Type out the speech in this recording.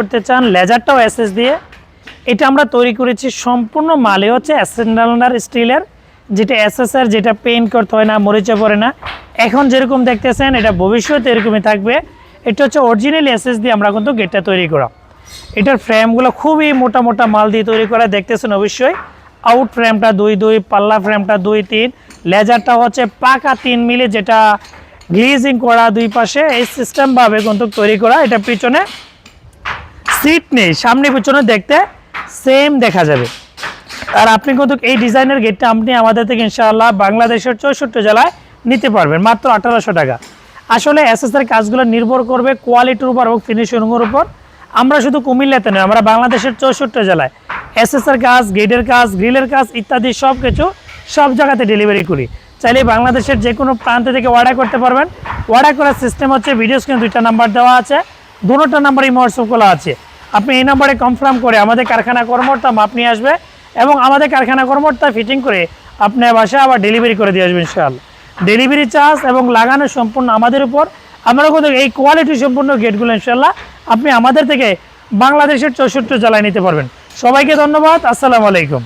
করতে চান, লেজারটাও এসএস দিয়ে। এটা আমরা তৈরি করেছি সম্পূর্ণ মালে, হচ্ছে অ্যাসেন্ডালনার স্টিলের যেটা এসএসআর যেটা পেইন্ট করতে হয় না, মরিচে পড়ে না। এখন যেরকম দেখতেছেন, এটা ভবিষ্যতে এরকমই থাকবে। এটা হচ্ছে অরিজিনাল এসএস দিয়ে আমরা কিন্তু গেটটা তৈরি করা। এটার ফ্রেমগুলো খুবই মোটা মোটা মাল দিয়ে তৈরি করা, দেখতেছেন অবশ্যই। আউট ফ্রেমটা দুই দুই, পাল্লা ফ্রেমটা দুই, তিন। লেজারটা হচ্ছে পাকা তিন মিলে, যেটা গ্লিজিং করা দুই পাশে, এই সিস্টেমভাবে কিন্তু তৈরি করা। এটা পিছনে সিট নেই, সামনে পিছনে দেখতে সেম দেখা যাবে। আর আপনি কিন্তু এই ডিজাইনের গেটটা আপনি আমাদের থেকে ইনশাআল্লাহ বাংলাদেশের চৌষট্টি জেলায় নিতে পারবেন, মাত্র আঠারোশো টাকা। আসলে এসএসের কাজগুলো নির্ভর করবে কোয়ালিটির উপর এবং ফিনিশিংয়ের উপর। আমরা শুধু কুমিল্লাতে নয়, আমরা বাংলাদেশের চৌষট্টি জেলায় এসএসের কাজ গেটের কাজ গ্রিলের কাজ ইত্যাদি সব কিছু সব জায়গাতে ডেলিভারি করি। চাইলে বাংলাদেশের যে কোনো প্রান্ত থেকে অর্ডার করতে পারবেন। অর্ডার করার সিস্টেম হচ্ছে ভিডিও স্ক্রিনে দুইটা নাম্বার দেওয়া আছে। দুটোটা নাম্বার এই হোয়াটসঅ্যাপ খোলা আছে। আপনি এই নাম্বারে কনফার্ম করে আমাদের কারখানা কর্মকর্তা মাপ আসবে এবং আমাদের কারখানা কর্মকর্তা ফিটিং করে আপনার বাসায় আবার ডেলিভারি করে দিয়ে আসবে ইনশাআল্লাহ। ডেলিভারি চার্জ এবং লাগানো সম্পূর্ণ আমাদের উপর। আমরা কিন্তু এই কোয়ালিটি সম্পূর্ণ গেটগুলো ইনশাআল্লাহ আপনি আমাদের থেকে বাংলাদেশের চৌষট্টি জেলায় নিতে পারবেন। সবাইকে ধন্যবাদ, আসসালামু আলাইকুম।